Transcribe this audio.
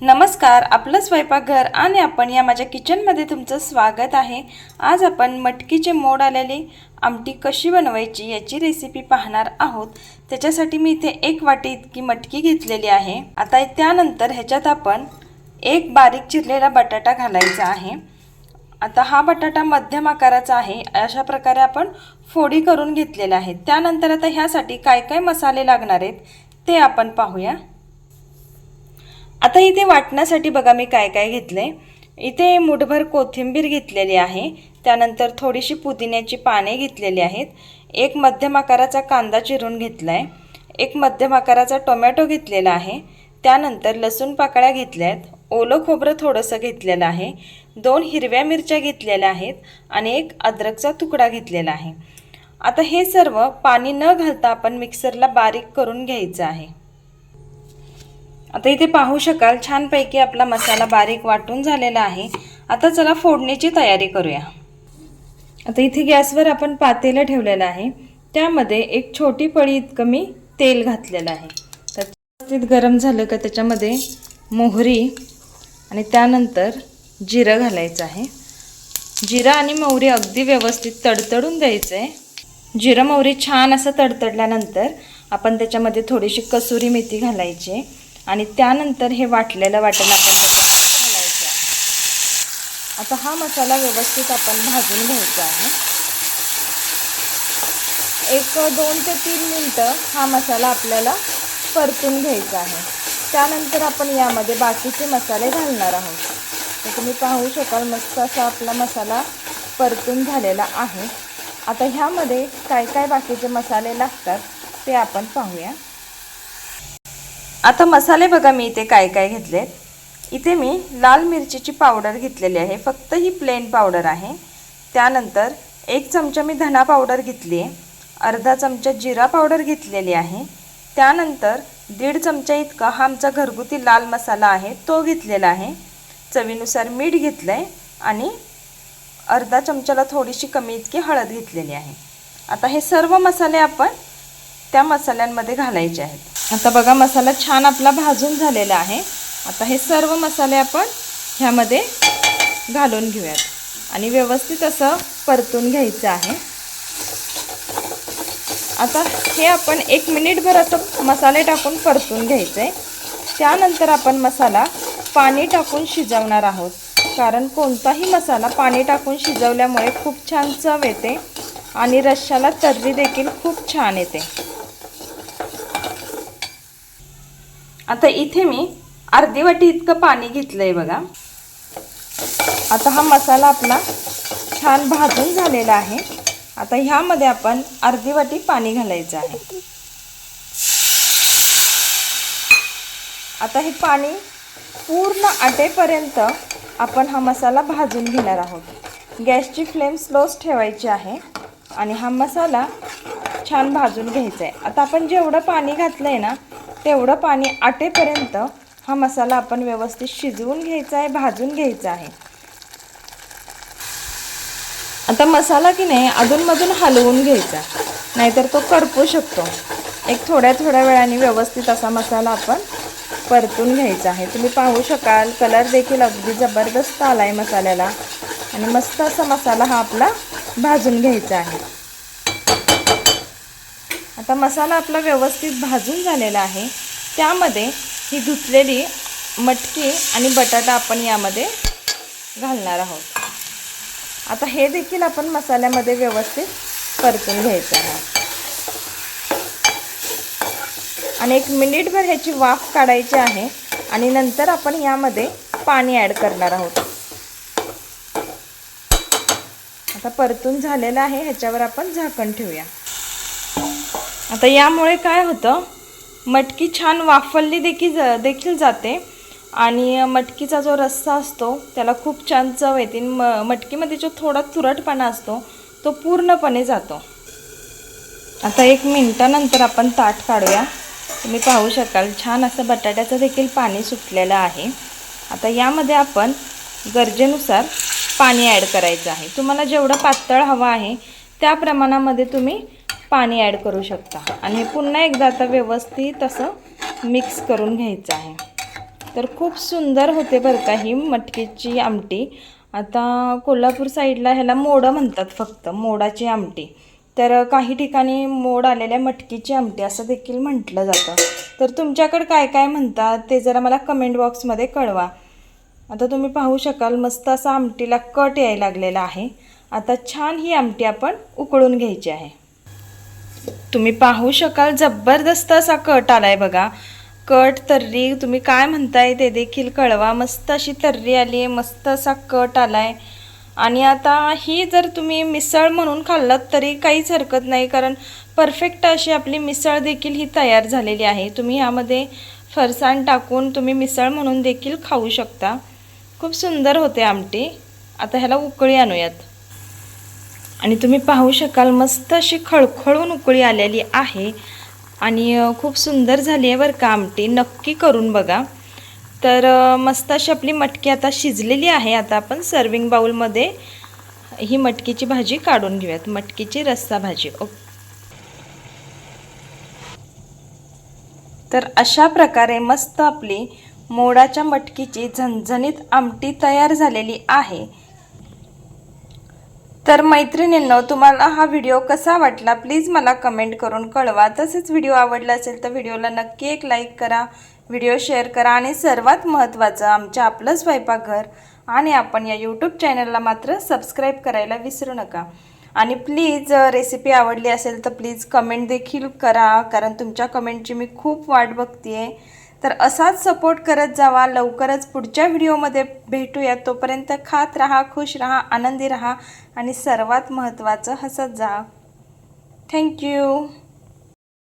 नमस्कार आपलं स्वयंपाकघर आणि आपण या माझ्या किचनमध्ये तुमचं स्वागत आहे. आज आपण मटकीचे मोड आलेली आमटी कशी बनवायची याची रेसिपी पाहणार आहोत. त्याच्यासाठी मी इथे एक वाटी इतकी मटकी घेतलेली आहे. आता त्यानंतर ह्याच्यात आपण एक बारीक चिरलेला बटाटा घालायचा आहे. आता हा बटाटा मध्यम आकाराचा आहे. अशा प्रकारे आपण फोडी करून घेतलेल्या आहेत त्यानंतर आता ह्यासाठी काय काय मसाले लागणार आहेत ते आपण पाहूया. आता इथे वाटण्यासाठी बघा मी काय काय घेतलं आहे इथे मुठभर कोथिंबीर घेतलेली आहे. त्यानंतर थोडीशी पुदिन्याची पाने घेतलेली आहेत. एक मध्यम आकाराचा कांदा चिरून घेतला आहे एक मध्यम आकाराचा टोमॅटो घेतलेला आहे. त्यानंतर लसूण पाकळ्या घेतल्या आहेत. ओलं खोबरं थोडंसं घेतलेलं आहे. दोन हिरव्या मिरच्या घेतलेल्या आहेत आणि एक अद्रकचा तुकडा घेतलेला आहे. आता हे सर्व पाणी न घालता आपण मिक्सरला बारीक करून घ्यायचं आहे. आता इथे पाहू शकाल छानपैकी आपला मसाला बारीक वाटून झालेला आहे. आता चला फोडणीची तयारी करूया. आता इथे गॅसवर आपण पातेलं ठेवलेलं आहे. त्यामध्ये एक छोटी पळी इतकं मी तेल घातलेलं आहे. तर व्यवस्थित गरम झालं का त्याच्यामध्ये मोहरी आणि त्यानंतर जिरं घालायचं आहे. जिरं आणि मोहरी अगदी व्यवस्थित तडतडून द्यायचं आहे जिरं मोहरी छान असं तडतडल्यानंतर आपण त्याच्यामध्ये थोडीशी कसुरी मेथी घालायची. आहे आणि त्यानंतर हे वाटलेलं वाटण आपण त्याच्यामध्ये घालायचं आहे. आता हा मसाला व्यवस्थित आपण भाजून घ्यायचा आहे. एक दोन ते तीन मिनटं हा मसाला आपल्याला परतून घ्यायचा आहे. त्यानंतर आपण यामध्ये बाकीचे मसाले घालणार आहोत. तर तुम्ही पाहू शकाल मस्त असा आपला मसाला परतून झालेला आहे. आता ह्यामध्ये काय काय बाकीचे मसाले लागतात ते आपण पाहूया. आता मसाले बघा मी इथे काय काय घेतले. इथे मी लाल मिरचीची पावडर घेतलेली आहे. फक्त ही प्लेन पावडर आहे. त्यानंतर एक चमचा मी धना पावडर घेतली आहे. अर्धा चमचा जिरा पावडर घेतलेली आहे. त्यानंतर दीड चमचा इतका हा आमचा घरगुती लाल मसाला आहे तो घेतलेला आहे. चवीनुसार मीठ घेतलं आहे आणि अर्धा चमच्याला थोडीशी कमी इतकी हळद घेतलेली आहे. आता हे सर्व मसाले आपण त्या मसाल्यांमध्ये घालायचे आहेत. आता बघा मसाला छान आपला भाजून झालेला आहे. आता हे सर्व मसाले आपण ह्यामध्ये घालून घेऊयात. आणि व्यवस्थित असं परतून घ्यायचं आहे. आता हे आपण एक मिनिटभर असं मसाले टाकून परतून घ्यायचं आहे त्यानंतर आपण मसाला पाणी टाकून शिजवणार आहोत. कारण कोणताही मसाला पाणी टाकून शिजवल्यामुळे खूप छान चव येते आणि रश्श्याला तर्री देखील खूप छान येते. आता इथे मी अर्धी वाटी इतकं पाणी घेतलं आहे बघा. आता हा मसाला आपला छान भाजून झालेला आहे. आता ह्यामध्ये आपण अर्धी वाटी पाणी घालायचं आहे. आता हे पाणी पूर्ण आटेपर्यंत आपण हा मसाला भाजून घेणार आहोत. गॅसची फ्लेम स्लोच ठेवायची आहे आणि हा मसाला छान भाजून घ्यायचा आहे. आता आपण जेवढं पाणी घातलं आहे ना तेवढं पाणी आटेपर्यंत हा मसाला आपण व्यवस्थित शिजवून घ्यायचा आहे भाजून घ्यायचा आहे. आता मसाला की नाही अधूनमधून हलवून घ्यायचा. नाहीतर तो करपू शकतो. एक थोड्या थोड्या वेळाने व्यवस्थित असा मसाला आपण परतून घ्यायचा आहे. तुम्ही पाहू शकाल कलर देखील अगदी जबरदस्त आला आहे मसाल्याला. आणि मस्त असा मसाला हा आपला भाजून घ्यायचा आहे. आता मसाला आपला व्यवस्थित भाजून झालेला आहे. त्यामध्ये ही धुतलेली मटकी आणि बटाटा आपण यामध्ये घालणार आहोत. आता हे देखील आपण मसाल्यामध्ये व्यवस्थित परतून घ्यायचं आहे. आणि एक मिनिटभर ह्याची वाफ काढायची आहे आणि नंतर आपण यामध्ये पाणी ॲड करणार आहोत. आता परतून झालेलं आहे ह्याच्यावर आपण झाकण ठेवूया. आता यामुळे काय होतं मटकी छान वाफवली देखील देखील जाते. आणि मटकीचा जो रस्सा असतो त्याला खूप छान चव येते. म मटकीमध्ये जो थोडा तुरटपणा असतो तो पूर्णपणे जातो. आता एक मिनटानंतर आपण ताट काढूया. तुम्ही पाहू शकाल छान असं बटाट्याचं देखील पाणी सुटलेलं आहे. आता यामध्ये आपण गरजेनुसार पाणी ॲड करायचं आहे. तुम्हाला जेवढं पातळ हवं आहे त्या प्रमाणामध्ये तुम्ही पाणी ॲड करू शकता. आणि पुन्हा एकदा आता व्यवस्थित असं मिक्स करून घ्यायचं आहे. तर खूप सुंदर होते बरं का ही मटकीची आमटी. आता कोल्हापूर साईडला ह्याला मोडं म्हणतात फक्त मोडाची आमटी. तर काही ठिकाणी मोड आलेल्या मटकीची आमटी असं देखील म्हटलं जातं. तर तुमच्याकडे काय काय म्हणतात ते जरा मला कमेंट बॉक्समध्ये कळवा. आता तुम्ही पाहू शकाल मस्त असा आमटीला कट यायला लागलेला आहे. आता छान ही आमटी आपण उकळून घ्यायची आहे. तुम्ही पाहू शकाल जबरदस्त असा कट आलाय बघा. कट तर्री तुम्ही काय म्हणताय ते देखील कळवा. मस्त अशी तर्री आली आहे मस्त असा कट आलाय. आणि आता ही जर तुम्ही मिसळ म्हणून खाल्लात तरी काहीच हरकत नाही कारण परफेक्ट अशी आपली मिसळ देखील ही तयार झालेली आहे. तुम्ही यामध्ये फरसाण टाकून तुम्ही मिसळ म्हणून देखील खाऊ शकता. खूप सुंदर होते आमटी. आता ह्याला उकळी आणूयात. आणि तुम्ही पाहू शकाल मस्त अशी खळखळून उकळी आलेली आहे. आणि खूप सुंदर झाली आहे बरं का आमटी. नक्की करून बघा. तर मस्त अशी आपली मटकी आता शिजलेली आहे. आता आपण सर्विंग बाउलमध्ये ही मटकीची भाजी काढून घेऊयात. मटकीची रस्सा भाजी. ओके तर अशा प्रकारे मस्त आपली मोडाच्या मटकीची झणझणीत आमटी तयार झालेली आहे. तर मैत्रिणींनो तुम्हाला हा व्हिडिओ कसा वाटला? प्लीज मला कमेंट करून कळवा. तसेच व्हिडिओ आवडला असेल तर व्हिडिओला नक्की एक लाईक करा व्हिडिओ शेअर करा आणि सर्वात महत्त्वाचं आमच्या आपलं स्वयंपाकघर आणि आपण या यूट्यूब चॅनलला मात्र सबस्क्राईब करायला विसरू नका. आणि प्लीज रेसिपी आवडली असेल तर प्लीज कमेंट देखील करा कारण तुमच्या कमेंटची मी खूप वाट बघते आहे तर असाच सपोर्ट करत जावा. लवकरच पुढच्या व्हिडिओमध्ये भेटूया तोपर्यंत खात राहा खुश राहा आनंदी राहा आणि सर्वात महत्त्वाचं हसत जा. थँक्यू